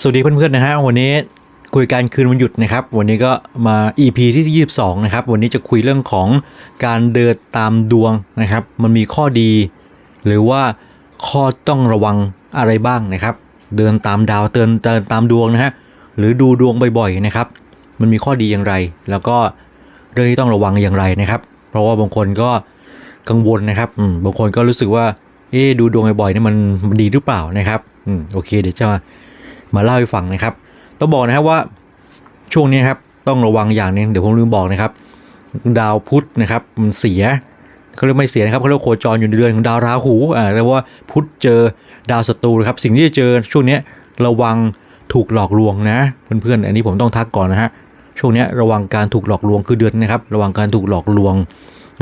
สวัสดีเพื่อนๆนะฮะวันนี้คุยการคืนวันหยุดนะครับ วันนี้ก็มา EP ที่ 22 นะครับ วันนี้จะคุยเรื่องของการเดินตามดวงนะครับ มันมีข้อดี หรือว่าข้อต้องระวังอะไรบ้างนะครับ เดินตามดาวเดินเดินตามดวงนะฮะหรือดูดวงบ่อยๆนะครับ มันมีข้อดีอย่างไร แล้วก็เรื่องที่ต้องระวังอย่างไรนะครับ เพราะว่าบางคนก็กังวลนะครับอืมบางคนก็รู้สึกว่าเอ๊ดูดวงบ่อยๆนี่มันดีหรือเปล่านะครับอืมโอเคเดี๋ยวจะมา มาเล่าให้ฟังนะครับ ต้องบอกนะครับว่าช่วงนี้ครับต้องระวังอย่างนึงเดี๋ยวผมลืมบอกนะครับ ดาวพุธนะครับมันเสียเขาเรียกไม่เสียนะครับเขาเรียกโคจรอยู่ในเดือนของดาวราหูอ่าเรียกว่าพุธเจอดาวศัตรูนะครับสิ่งที่จะเจอช่วงนี้ระวังถูกหลอกลวงนะเพื่อนๆอันนี้ผมต้องทักก่อนนะฮะช่วงนี้ระวังการถูกหลอกลวงคือเดือนนะครับ ระวังการถูกหลอกลวง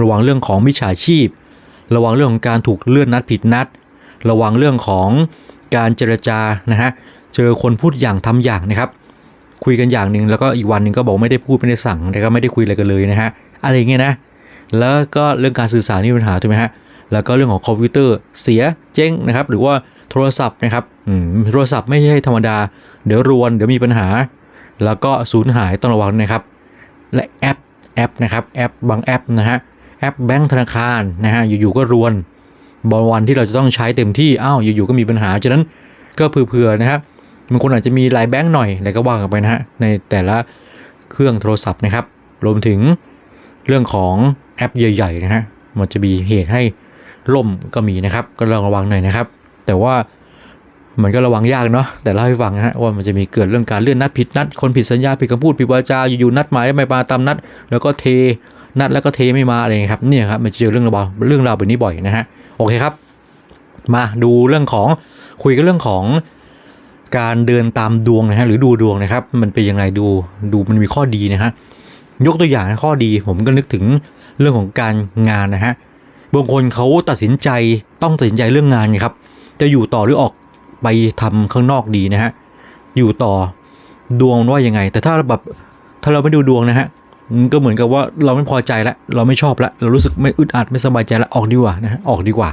ระวังเรื่องของมิจฉาชีพ ระวังเรื่องของการถูกเลื่อนนัดผิดนัด ระวังเรื่องของการเจรจานะฮะ เจอคนพูดอย่างทำอย่างนะครับ คุยกันอย่างหนึ่งแล้วก็อีกวันหนึ่งก็บอกไม่ได้พูดไม่ได้สั่งแล้วก็ไม่ได้คุยอะไรกันเลยนะฮะอะไรอย่างเงี้ยนะ แล้วก็เรื่องการสื่อสารนี่ปัญหาถูกไหมฮะแล้วก็เรื่องของคอมพิวเตอร์เสียเจ๊งนะครับ หรือว่าโทรศัพท์นะครับโทรศัพท์ไม่ใช่ธรรมดา เดี๋ยวรวนเดี๋ยวมีปัญหา แล้วก็สูญหายต้องระวังนะครับ และแอปแอปนะครับแอปบางแอปนะฮะแอปแบงก์ธนาคารนะฮะอยู่ๆก็รวนบางวันที่เราจะต้องใช้เต็มที่อ้าวอยู่ๆก็มีปัญหาฉะนั้นก็เผื่อๆนะครับ บางคนอาจจะมีหลายแบงค์หน่อยอะไรก็ว่ากันไปนะฮะในแต่ละเครื่องโทรศัพท์นะครับ รวมถึงเรื่องของแอปใหญ่ๆนะฮะมันจะมีเหตุให้ล่มก็มีนะครับ ก็ลองระวังหน่อยนะครับ แต่ว่ามันก็ระวังยากเนาะแต่เล่าให้ฟังนะฮะว่ามันจะมีเกิดเรื่องการเลื่อนนัดผิดนัด คนผิดสัญญาผิดคำพูดผิดวาจาอยู่ๆนัดหมายไม่มาตามนัด แล้วก็เทนัดแล้วก็เทไม่มาอะไรอย่างนี้ครับเนี่ยครับมันจะเจอเรื่องราวเรื่องราวแบบนี้บ่อยนะฮะโอเคครับ มาดูเรื่องของคุยกันเรื่องของ การเดินตามดวงนะฮะหรือดูดวงนะครับ มันเป็นยังไงดูดูมันมีข้อดีนะฮะยกตัวอย่างข้อดีผมก็นึกถึงเรื่องของการงานนะฮะบางคนเขาตัดสินใจต้องตัดสินใจเรื่องงานไงครับ จะอยู่ต่อหรือออกไปทำข้างนอกดีนะฮะอยู่ต่อดวงว่ายังไง แต่ถ้าแบบถ้าเราไม่ดูดวงนะฮะก็เหมือนกับว่าเราไม่พอใจแล้วเราไม่ชอบแล้วเรารู้สึกไม่อึดอัดไม่สบายใจแล้วออกดีกว่านะฮะออกดีกว่า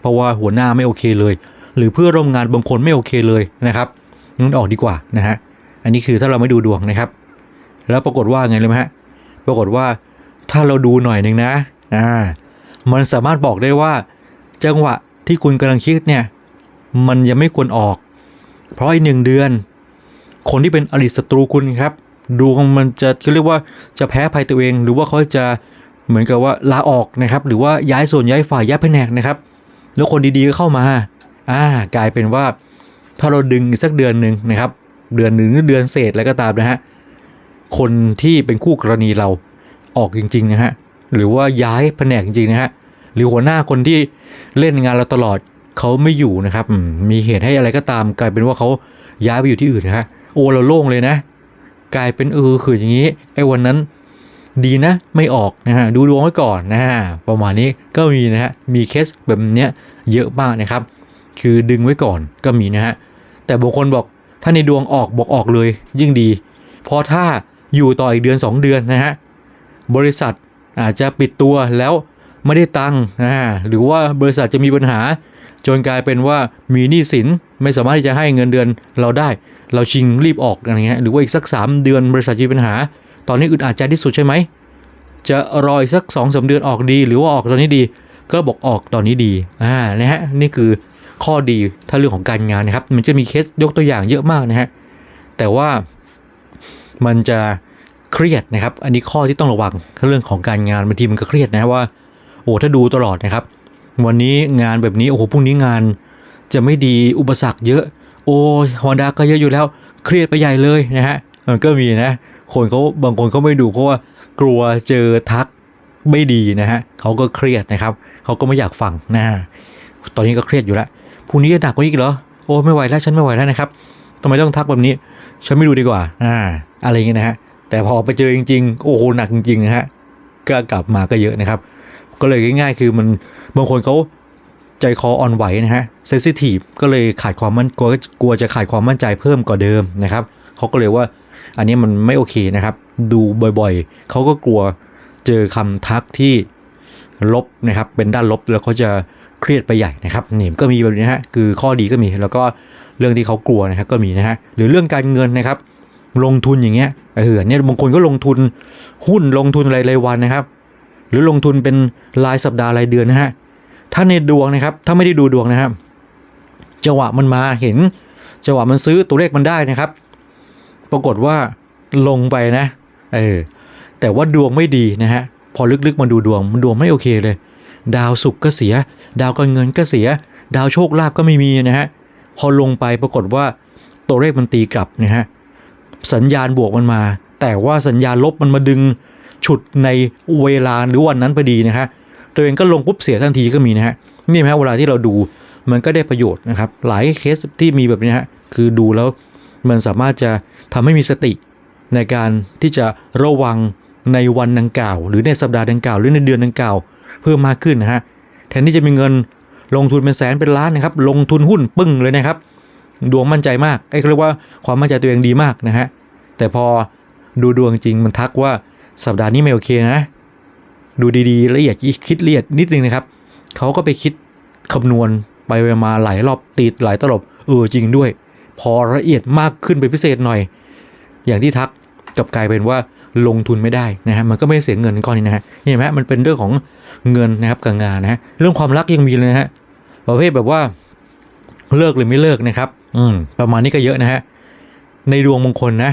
เพราะว่าหัวหน้าไม่โอเคเลย หรือเพื่อร่วมงานบางคนไม่โอเคเลยนะครับ งั้นออกดีกว่านะฮะ อันนี้คือถ้าเราไม่ดูดวงนะครับ แล้วปรากฏว่าไงเลยไหมฮะ ปรากฏว่าถ้าเราดูหน่อยหนึ่งนะ อ่า มันสามารถบอกได้ว่า จังหวะที่คุณกำลังคิดเนี่ย มันยังไม่ควรออก เพราะอีกหนึ่งเดือน คนที่เป็นอริศัตรูคุณครับ ดวงมันจะเขาเรียกว่าจะแพ้ภัยตัวเอง หรือว่าเขาจะเหมือนกับว่าลาออกนะครับ หรือว่าย้ายส่วนย้ายฝ่ายย้ายแผนกนะครับ แล้วคนดีๆก็เข้ามา อ่า กลายเป็นว่า ถ้าเราดึงอีกสักเดือนหนึ่งนะครับ เดือนหนึ่งหรือเดือนเศษแล้วก็ตามนะฮะคนที่เป็นคู่กรณีเราออกจริงๆนะฮะหรือว่าย้ายแผนกจริงๆนะฮะหรือหัวหน้าคนที่เล่นงานเราตลอดเขาไม่อยู่นะครับมมีเหตุให้อะไรก็ตามกลายเป็นว่าเขาย้ายไปอยู่ที่อื่นนะฮะโอ้เราโล่งเลยนะ กลายเป็นเออคืออย่างนี้ไอ้วันนั้นดีนะไม่ออกนะฮะดูดวงไว้ก่อนนะฮะประมาณนี้ก็มีนะฮะมีเคสแบบเนี้ยเยอะมากนะครับ คือดึงไว้ก่อนก็มีนะฮะ แต่บางคนบอกถ้าในดวงออกบอกออกเลยยิ่งดี เพราะถ้าอยู่ต่ออีกเดือน 2 เดือนนะฮะบริษัทอาจจะปิดตัวแล้วไม่ได้ตังค์นะหรือว่าบริษัทจะมีปัญหา จนกลายเป็นว่ามีหนี้สินไม่สามารถที่จะให้เงินเดือนเราได้ เราชิงรีบออกอะไรเงี้ยหรือว่าอีกสัก 3 เดือนบริษัทมีปัญหา ตอนนี้อึดอัดใจที่สุดใช่ไหมจะรออีกสัก2อสเดือนออกดี หรือว่าออกตอนนี้ดี ก็บอกออกตอนนี้ดีอ่านะฮะนี่คือ ข้อดีถ้าเรื่องของการงานนะครับ มันจะมีเคสยกตัวอย่างเยอะมากนะฮะแต่ว่ามันจะเครียดนะครับ อันนี้ข้อที่ต้องระวังเรื่องของการงานบางทีมันก็เครียดนะว่า โอ้ถ้าดูตลอดนะครับ วันนี้งานแบบนี้โอ้โหพรุ่งนี้งาน จะไม่ดีอุปสรรคเยอะ โอ้ฮอนดาก็เยอะอยู่แล้วเครียดไปใหญ่เลยนะฮะมันก็มีนะ คนเขาบางคนเขาไม่ดูเพราะว่ากลัวเจอทักไม่ดีนะฮะเขาก็เครียดนะครับเขาก็ไม่อยากฟังนะตอนนี้ก็เครียดอยู่แล้ว พรุ่งนี้จะหนักกว่าอีกเหรอ โอ้ไม่ไหวแล้วฉันไม่ไหวแล้วนะครับทำไมต้องทักแบบนี้ ฉันไม่ดูดีกว่า อ่า อะไรเงี้ยนะฮะ แต่พอไปเจอจริง ๆ โอ้โหหนักจริงๆนะฮะ ก็กลับมาก็เยอะนะครับ ก็เลยง่าย ๆ คือมันบางคนเขาใจคออ่อนไหวนะฮะเซนซิทีฟก็เลยขาดความมั่นกลัวกลัวจะขาดความมั่นใจเพิ่มกว่าเดิมนะครับเขาก็เลยว่าอันนี้มันไม่โอเคนะครับ ดูบ่อยๆ เขาก็กลัวเจอคำทักที่ลบนะครับ เป็นด้านลบแล้วเขาจะ เครียดไปใหญ่นะครับนี่ก็มีแบบนี้ฮะคือข้อดีก็มีแล้วก็เรื่องที่เขากลัวนะครับก็มีนะฮะหรือเรื่องการเงินนะครับ ลงทุนอย่างเงี้ยเออเนี่ยบางคนก็ลงทุนหุ้นลงทุนรายรายวันนะครับ หรือลงทุนเป็นรายสัปดาห์รายเดือนนะฮะถ้าในดวงนะครับ ถ้าไม่ได้ดูดวงนะครับจังหวะมันมาเห็นจังหวะมันซื้อตัวเลขมันได้นะครับ ปรากฏว่าลงไปนะเออแต่ว่าดวงไม่ดีนะฮะพอลึกๆมาดูดวงมันดวงไม่โอเคเลย ดาวศุกร์ก็เสีย ดาวการเงินก็เสีย ดาวโชคลาภก็ไม่มีนะฮะพอลงไปปรากฏว่าตัวเลขมันตีกลับนะฮะสัญญาณบวกมันมา แต่ว่าสัญญาณลบมันมาดึงฉุดในเวลาหรือวันนั้นพอดีนะฮะตัวเองก็ลงปุ๊บเสียทันทีก็มีนะฮะนี่ไหมฮะเวลาที่เราดูมันก็ได้ประโยชน์นะครับ หลายเคสที่มีแบบนี้ฮะคือดูแล้วมันสามารถจะทำให้มีสติในการที่จะระวังในวันดังกล่าว หรือในสัปดาห์ดังกล่าว หรือในเดือนดังกล่าว เพิ่มมากขึ้นนะฮะแทนที่จะมีเงินลงทุนเป็นแสนเป็นล้านนะครับ ลงทุนหุ้นปึ้งเลยนะครับ ดวงมั่นใจมากไอ้เขาเรียกว่าความมั่นใจตัวเองดีมากนะฮะแต่พอดูดวงจริงมันทักว่าสัปดาห์นี้ไม่โอเคนะ ดูดีๆละเอียดคิดละเอียดนิดนึงนะครับเขาก็ไปคิดคำนวณไปมาหลายรอบติดหลายตลบเออจริงด้วย พอละเอียดมากขึ้นไปพิเศษหน่อย อย่างที่ทักกับกลายเป็นว่า ลงทุนไม่ได้นะฮะมันก็ไม่เสียเงินก้อนนี้นะฮะเห็นไหมมันเป็นเรื่องของเงินนะครับกับงานนะฮะเรื่องความรักยังมีเลยนะฮะประเภทแบบว่าเลิกหรือไม่เลิกนะครับ อืมประมาณนี้ก็เยอะนะฮะในดวงมงคลนะ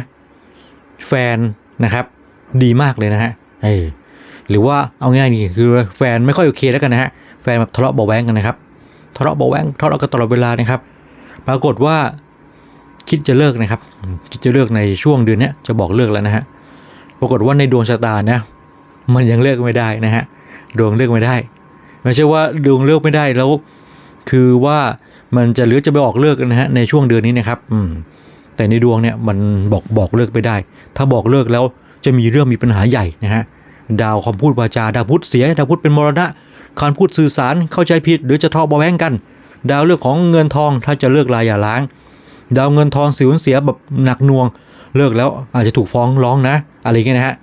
แฟนนะครับ ดีมากเลยนะฮะเออหรือว่าเอาง่ายนี่คือแฟนไม่ค่อยโอเคแล้วกันนะฮะแฟนแบบทะเลาะเบาแวงกันนะครับทะเลาะเบาแวงทะเลาะกันตลอดเวลานะครับ ปรากฏว่าคิดจะเลิกนะครับ คิดจะเลิกในช่วงเดือนนี้จะบอกเลิกแล้วนะฮะ ปรากฏว่าในดวงชะตานะมันยังเลิกไม่ได้นะฮะดวงเลิกไม่ได้ ไม่ใช่ว่าดวงเลิกไม่ได้แล้ว คือว่ามันจะหรือจะไปออกเลิกนะฮะในช่วงเดือนนี้นะครับอืมแต่ในดวงเนี่ยมันบอกบอกเลิกไม่ได้ ถ้าบอกเลิกแล้วจะมีเรื่องมีปัญหาใหญ่นะฮะดาวคำพูดวาจาดาวพุธเสียดาวพุธเป็นมรณะการพูดสื่อสารเข้าใจผิด หรือจะทะเลาะเบาแว้งกัน ดาวเรื่องของเงินทองถ้าจะเลิกลายอย่าล้าง ดาวเงินทองสิวเสียแบบหนักหน่วง เลิกแล้วอาจจะถูกฟ้องร้องนะ อะไรเงี้ยนะฮะ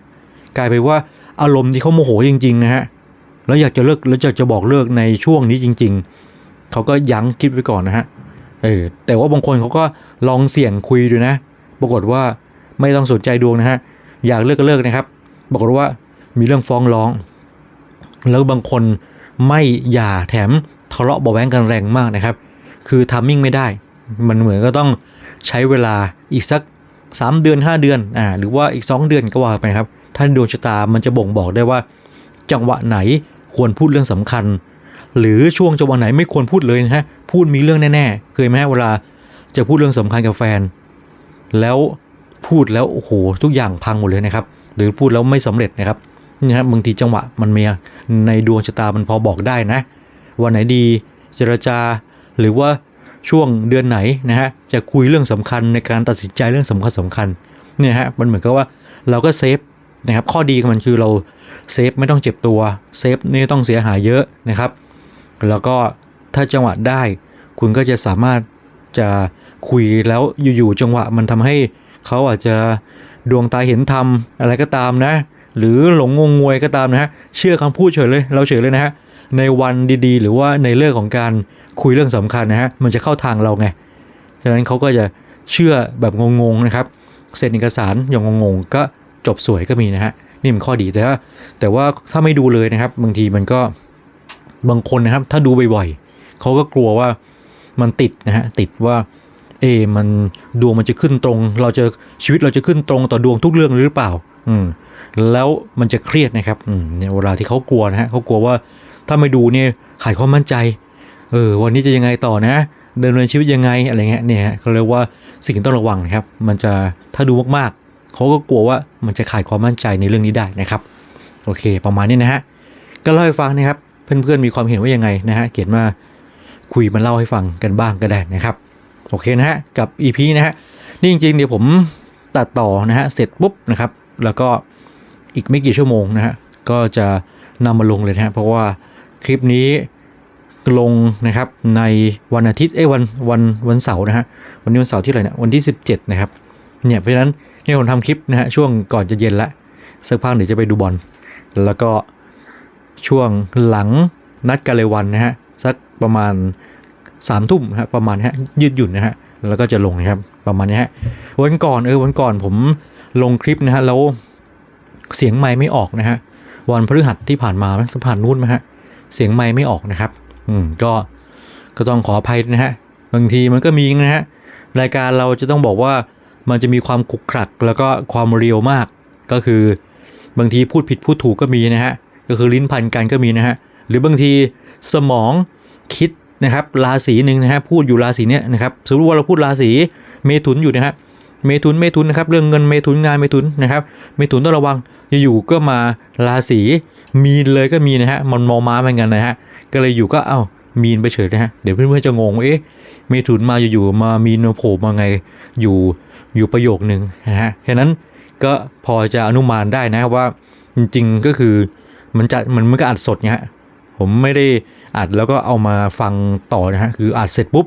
กลายไปว่าอารมณ์ที่เขาโมโหจริง ๆ นะฮะแล้วอยากจะเลิกแล้วจะจะบอกเลิกในช่วงนี้จริง ๆ เขาก็ยั้งคิดไว้ก่อนนะฮะเออแต่ว่าบางคนเขาก็ลองเสี่ยงคุยดูนะ ปรากฏว่าไม่ต้องสนใจดวงนะฮะอยากเลิกก็เลิกนะครับปรากฏว่ามีเรื่องฟ้องร้อง แล้วบางคนไม่หย่าแถมทะเลาะเบาแวงกันแรงมากนะครับ คือทัมมิ่งไม่ได้ มันเหมือนก็ต้องใช้เวลาอีกสัก 3 เดือน 5 เดือนอ่าหรือว่าอีก 2 เดือนก็ว่าไปนะครับถ้านดวงชะตามันจะบ่งบอกได้ว่า จังหวะไหนควรพูดเรื่องสำคัญ หรือช่วงจังหวะไหนไม่ควรพูดเลยนะฮะพูดมีเรื่องแน่ๆ เคยไหมเวลาจะพูดเรื่องสำคัญกับแฟน แล้วพูดแล้วโอ้โหทุกอย่างพังหมดเลยนะครับ หรือพูดแล้วไม่สำเร็จนะครับนี่ฮะบางทีจังหวะมันเมียในดวงชะตามันพอบอกได้นะ วันไหนดีเจรจาหรือว่า ช่วงเดือนไหนนะฮะจะคุยเรื่องสำคัญในการตัดสินใจเรื่องสำคัญสำคัญเนี่ยฮะมันเหมือนกับว่าเราก็เซฟนะครับข้อดีของมันคือเราเซฟไม่ต้องเจ็บตัวเซฟไม่ต้องเสียหายเยอะนะครับ แล้วก็ถ้าจังหวะได้ คุณก็จะสามารถจะคุยแล้วอยู่ๆจังหวะมันทำให้เขาอาจจะดวงตาเห็นธรรมอะไรก็ตามนะ หรือหลงงงงวยก็ตามนะฮะเชื่อคำพูดเฉยเลยเราเฉยเลยนะฮะในวันดีๆ หรือว่าในเรื่องของการ คุยเรื่องสำคัญนะฮะมันจะเข้าทางเราไงฉะนั้นเขาก็จะเชื่อแบบงงๆนะครับเซ็นเอกสารอย่างงงๆก็จบสวยก็มีนะฮะนี่มันข้อดีแต่ว่าแต่ว่าถ้าไม่ดูเลยนะครับ บางทีมันก็บางคนนะครับ ถ้าดูบ่อยๆเขาก็กลัวว่ามันติดนะฮะติดว่าเอ มันดวงมันจะขึ้นตรง เราจะชีวิตเราจะขึ้นตรงต่อดวงทุกเรื่องหรือเปล่า อืมแล้วมันจะเครียดนะครับอืมเนี่ยเวลาที่เขากลัวนะฮะเขากลัวว่าถ้าไม่ดูเนี่ยขายความมั่นใจ เออวันนี้จะยังไงต่อนะดำเนินชีวิตยังไงอะไรเงี้ยเนี่ยเขาเรียกว่าสิ่งต้องระวังนะครับ มันจะถ้าดูมากๆเขาก็กลัวว่ามันจะขายความมั่นใจในเรื่องนี้ได้นะครับ โอเค ประมาณนี้นะฮะก็เล่าให้ฟังนะครับ เพื่อนๆมีความเห็นว่ายังไงนะฮะเขียนมาคุยมาเล่าให้ฟังกันบ้างก็ได้นะครับโอเคนะฮะกับ EP นะฮะนี่จริงๆเดี๋ยวผมตัดต่อนะฮะเสร็จปุ๊บนะครับ แล้วก็อีกไม่กี่ชั่วโมงนะฮะก็จะนำมาลงเลยนะฮะเพราะว่าคลิปนี้ ลงนะครับในวันอาทิตย์เอ้ยวันวันวันเสาร์นะฮะวันนี้วันเสาร์ที่ไรเนี่ยวันที่ 17 นะครับเนี่ยเพราะฉะนั้นเนี่ยผมทำคลิปนะฮะช่วงก่อนจะเย็นละสักพักเดี๋ยวจะไปดูบอลแล้วก็ช่วงหลังนัดกันเลยวันนะฮะสักประมาณสามทุ่มนะฮะประมาณฮะยืดหยุ่นนะฮะแล้วก็จะลงนะครับประมาณนี้ฮะวันก่อนเออวันก่อนผมลงคลิปนะฮะแล้วเสียงไมค์ไม่ออกนะฮะวันพฤหัสที่ผ่านมาสัมผ่านนู้นไหมฮะเสียงไมค์ไม่ออกนะครับ อืมก็ก็ต้องขออภัยนะฮะ บางทีมันก็มีนะฮะ รายการเราจะต้องบอกว่ามันจะมีความขรุกขลัก แล้วก็ความเรียวมาก ก็คือบางทีพูดผิดพูดถูกก็มีนะฮะ ก็คือลิ้นพันกันก็มีนะฮะ หรือบางทีสมองคิดนะครับราศีหนึ่งนะฮะพูดอยู่ราศีเนี้ยนะครับสมมติว่าเราพูดราศีเมถุนอยู่นะฮะเมถุนเมถุนนะครับเรื่องเงินเมถุนงานเมถุนนะครับเมถุนต้องระวังอยู่ๆก็มาราศีมีนเลยก็มีนะฮะมันมอม้าเหมือนกันนะฮะ ก็เลยอยู่ก็เอ้ามีนไปเฉยนะฮะ เดี๋ยวเพื่อนๆจะงงว่าเอ๊ะเมถุนมาอยู่ๆมามีนมาโผล่มาไงอยู่อยู่ประโยคนึงนะฮะฉะนั้นก็พอจะอนุมานได้นะว่าจริงๆก็คือมันจะมันมันก็อัดสดเนี่ยฮะผมไม่ได้อัดแล้วก็เอามาฟังต่อนะฮะคืออัดเสร็จปุ๊บ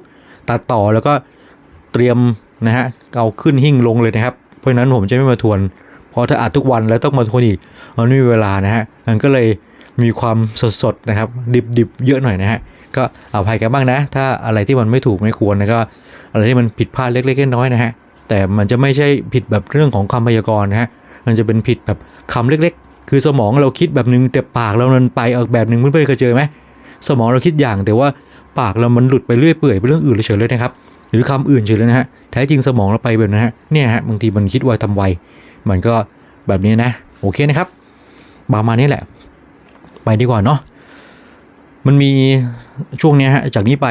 ตัดต่อแล้วก็เตรียมนะฮะเอาขึ้นหิ้งลงเลยนะครับ เพราะฉะนั้นผมจะไม่มาทวน เพราะถ้าอัดทุกวันแล้วต้องมาทวนอีกมันไม่มีเวลานะฮะมันก็เลย มีความสดๆนะครับดิบๆเยอะหน่อยนะฮะก็อภัยกันบ้างนะ ถ้าอะไรที่มันไม่ถูกไม่ควรนะก็อะไรที่มันผิดพลาดเล็กๆน้อยๆนะฮะแต่มันจะไม่ใช่ผิดแบบเรื่องของคำพยากรณ์นะฮะมันจะเป็นผิดแบบคำเล็กๆ คือสมองเราคิดแบบนึงแต่ปากเรามันไปออกแบบนึงเพื่อนๆเคยเจอไหมสมองเราคิดอย่างแต่ว่าปากเรามันหลุดไปเรื่อยเปื่อยไปเรื่องอื่นเฉยเลยนะครับหรือคำอื่นเฉยเลยนะฮะแท้จริงสมองเราไปแบบนั้นฮะเนี่ยฮะบางทีมันคิดไวทำไวมันก็แบบนี้นะโอเคนะครับประมาณนี้แหละ ไปดีกว่าเนาะมันมีช่วงนี้ฮะจากนี้ไป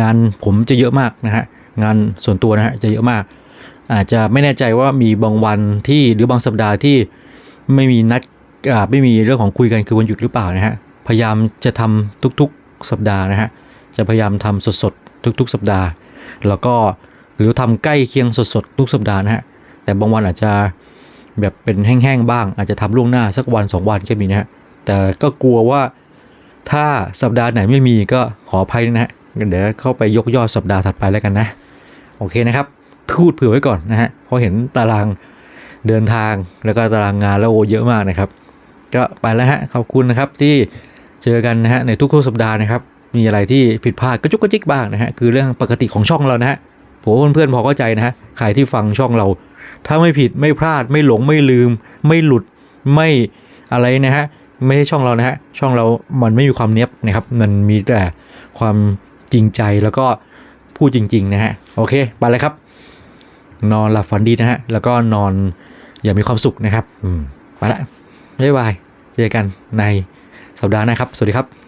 งานผมจะเยอะมากนะฮะงานส่วนตัวนะฮะจะเยอะมาก อาจจะไม่แน่ใจว่ามีบางวันที่หรือบางสัปดาห์ที่ไม่มีนัดอ่าไม่มีเรื่องของคุยกันคือวันหยุดหรือเปล่านะฮะพยายามจะทำทุกๆสัปดาห์นะฮะจะพยายามทำสดๆทุก ๆ สัปดาห์ แล้วก็หรือทำใกล้เคียงสดๆทุกสัปดาห์นะฮะแต่บางวันอาจจะแบบเป็นแห้งๆบ้าง อาจจะทำล่วงหน้าสักวันสองวันก็มีนะฮะ แต่ก็กลัวว่าถ้าสัปดาห์ไหนไม่มีก็ขออภัยนะฮะเดี๋ยวเข้าไปยกยอดสัปดาห์ถัดไปแล้วกันนะ โอเคนะครับพูดเผื่อไว้ก่อนนะฮะเพราะเห็นตารางเดินทางแล้วก็ตารางงานแล้วโอเยอะมากนะครับ ก็ไปแล้วฮะขอบคุณนะครับที่เจอกันนะฮะในทุกๆสัปดาห์นะครับ มีอะไรที่ผิดพลาดก็จุกกระจิกบ้างนะฮะคือเรื่องปกติของช่องเรานะฮะผมว่าเพื่อนๆพอเข้าใจนะฮะใครที่ฟังช่องเรา ถ้าไม่ผิดไม่พลาดไม่หลงไม่ลืม ไม่หลุดไม่อะไรนะฮะ ไม่ใช่ช่องเรานะฮะ ช่องเรามันไม่มีความเนี้ยบนะครับ มันมีแต่ความจริงใจแล้วก็พูดจริง ๆ นะฮะ โอเค ไปเลยครับ นอนหลับฝันดีนะฮะ แล้วก็นอนอย่ามีความสุขนะครับ อืม ไปละบ๊ายบาย เจอกันในสัปดาห์หน้าครับ สวัสดีครับ